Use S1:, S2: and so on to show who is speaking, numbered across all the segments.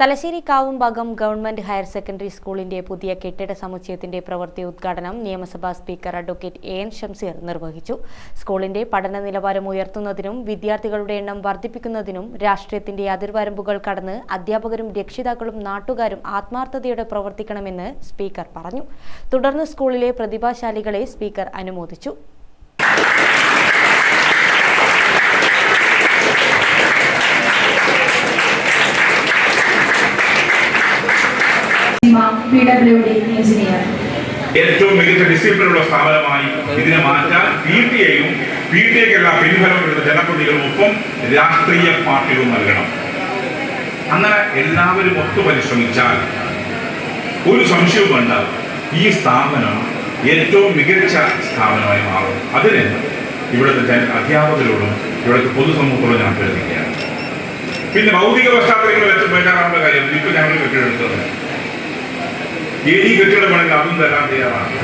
S1: Thalassery Kavumbhagam government higher secondary സ്കൂളിന്റെ പുതിയ കെട്ടിട സമുച്ചയത്തിന്റെ പ്രവൃത്തി ഉദ്ഘാടനം നിയമസഭാ speaker advocate A N Shamseer നിർവഹിച്ചു. സ്കൂളിന്റെ പഠന നിലവാരം ഉയർത്തുന്നതിനും വിദ്യാർത്ഥികളുടെ എണ്ണം വർദ്ധിപ്പിക്കുന്നതിനും രാഷ്ട്രീയത്തിന്റെ അതിർവരമ്പുകൾ കടന്ന് അധ്യാപകരും രക്ഷിതാക്കളും നാട്ടുകാരും ആത്മാർത്ഥതയോടെ പ്രവർത്തിക്കണമെന്ന് സ്പീക്കർ പറഞ്ഞു. തുടർന്ന് സ്കൂളിലെ പ്രതിഭാശാലികളെ സ്പീക്കർ അനുമോദിച്ചു.
S2: ഏറ്റവും മികച്ച ഡിസിപ്ലിനുള്ള സ്ഥാപനമായി ഇതിനെ മാറ്റാൻ പി ടി എയും പി ടി എക്കെല്ലാം പിൻഫലം എടുത്ത ജനപ്രതികളും ഒപ്പം രാഷ്ട്രീയ പാർട്ടികളും നൽകണം. അങ്ങനെ എല്ലാവരും ഒത്തു പരിശ്രമിച്ചാൽ ഒരു സംശയവും വേണ്ട. ഈ സ്ഥാപനം ഏറ്റവും മികച്ച സ്ഥാപനമായി മാറും. അതിന് ഇവിടുത്തെ അധ്യാപകരോടും ഇവിടുത്തെ പൊതുസമൂഹത്തോടും ഞാൻ അഭ്യർത്ഥിക്കുകയാണ്. പിന്നെ ഭൗതിക പശ്ചാത്തലങ്ങൾ വെച്ച് ബേജാറാവുന്ന കാര്യം. ഇപ്പൊ ഞങ്ങൾ കെട്ടിടമെടുത്തത് ഇനി കെട്ടിടം വേണമെങ്കിൽ അതും തരാൻ തയ്യാറാണ്.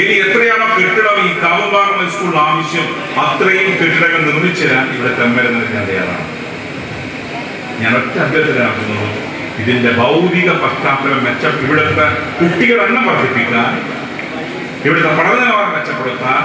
S2: ഇനി എത്രയാണോ കെട്ടിടം ഈ കാവുംഭാഗം സ്കൂളിൽ ആവശ്യം അത്രയും കെട്ടിടങ്ങൾ നിർമ്മിച്ചു തരാൻ ഇവിടെ തെമ്മരം നൽകാൻ തയ്യാറാണ്. ഞാൻ ഒറ്റ അഭ്യർത്ഥനാക്കുന്നു ഇതിന്റെ ഭൗതിക പശ്ചാത്തലം മെച്ച ഇവിടുത്തെ കുട്ടികളുടെ എണ്ണം വർദ്ധിപ്പിക്കാൻ ഇവിടുത്തെ പഠന നിലവാരം മെച്ചപ്പെടുത്താൻ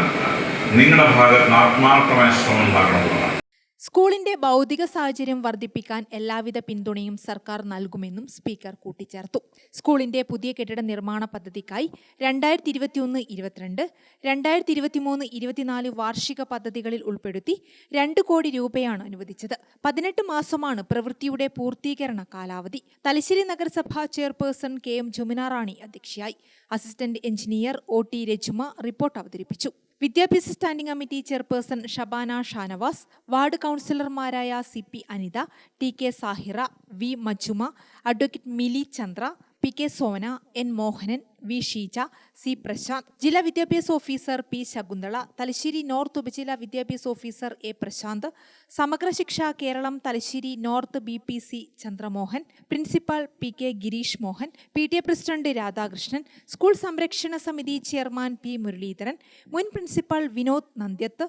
S2: നിങ്ങളുടെ ഭാഗത്ത് ആത്മാർത്ഥമായ ശ്രമം ഉണ്ടാകണമെന്നുള്ളതാണ്
S3: സ്കൂളിന്റെ ഭൗതിക സാഹചര്യം വർദ്ധിപ്പിക്കാൻ എല്ലാവിധ പിന്തുണയും സർക്കാർ നൽകുമെന്നും സ്പീക്കർ കൂട്ടിച്ചേർത്തു. സ്കൂളിന്റെ പുതിയ കെട്ടിട നിർമ്മാണ പദ്ധതിക്കായി രണ്ടായിരത്തി ഇരുപത്തിയൊന്ന് ഇരുപത്തിരണ്ട് രണ്ടായിരത്തി ഇരുപത്തിമൂന്ന് ഇരുപത്തിനാല് വാർഷിക പദ്ധതികളിൽ ഉൾപ്പെടുത്തി രണ്ട് കോടി രൂപയാണ് അനുവദിച്ചത്. പതിനെട്ട് മാസമാണ് പ്രവൃത്തിയുടെ പൂർത്തീകരണ കാലാവധി. തലശ്ശേരി നഗരസഭ ചെയർപേഴ്സൺ കെ എം ജമുന അധ്യക്ഷയായി. Assistant engineer O T Rajuma report അവതരിപ്പിച്ചു. വിദ്യാഭ്യാസ standing committee chairperson Shabana Shanavas ward കൗൺസിലർമാരായ C P Anitha T K Sahira V Majuma advocate Mili Chandra P K Sona N Mohanan V Sheeja C Prasanth ജില്ലാ വിദ്യാഭ്യാസ officer P Shakunthala Thalassery north ഉപജില്ലാ വിദ്യാഭ്യാസ officer A Prasanth Samagra Shiksha Keralam Thalassery north B P C Chandramohan principal P K Gireesh Mohan P T A president Radhakrishnan school സംരക്ഷണ സമിതി chairman P Muraleedharan മുൻ principal Vinod നന്ദ്യത്ത്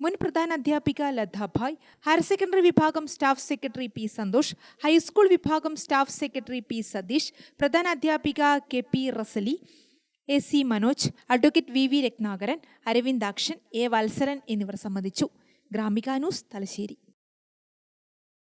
S3: മുൻ പ്രധാന അധ്യാപിക Lathabhai higher secondary വിഭാഗം staff secretary P Santhosh high school വിഭാഗം staff secretary P Satheesh പ്രധാന അധ്യാപിക K P Rasali A C Manoj advocate V V Rathnakaran Aravindakshan A Valsaran എന്നിവർ സംബന്ധിച്ചു. ഗ്രാമിക ന്യൂസ് തലശ്ശേരി.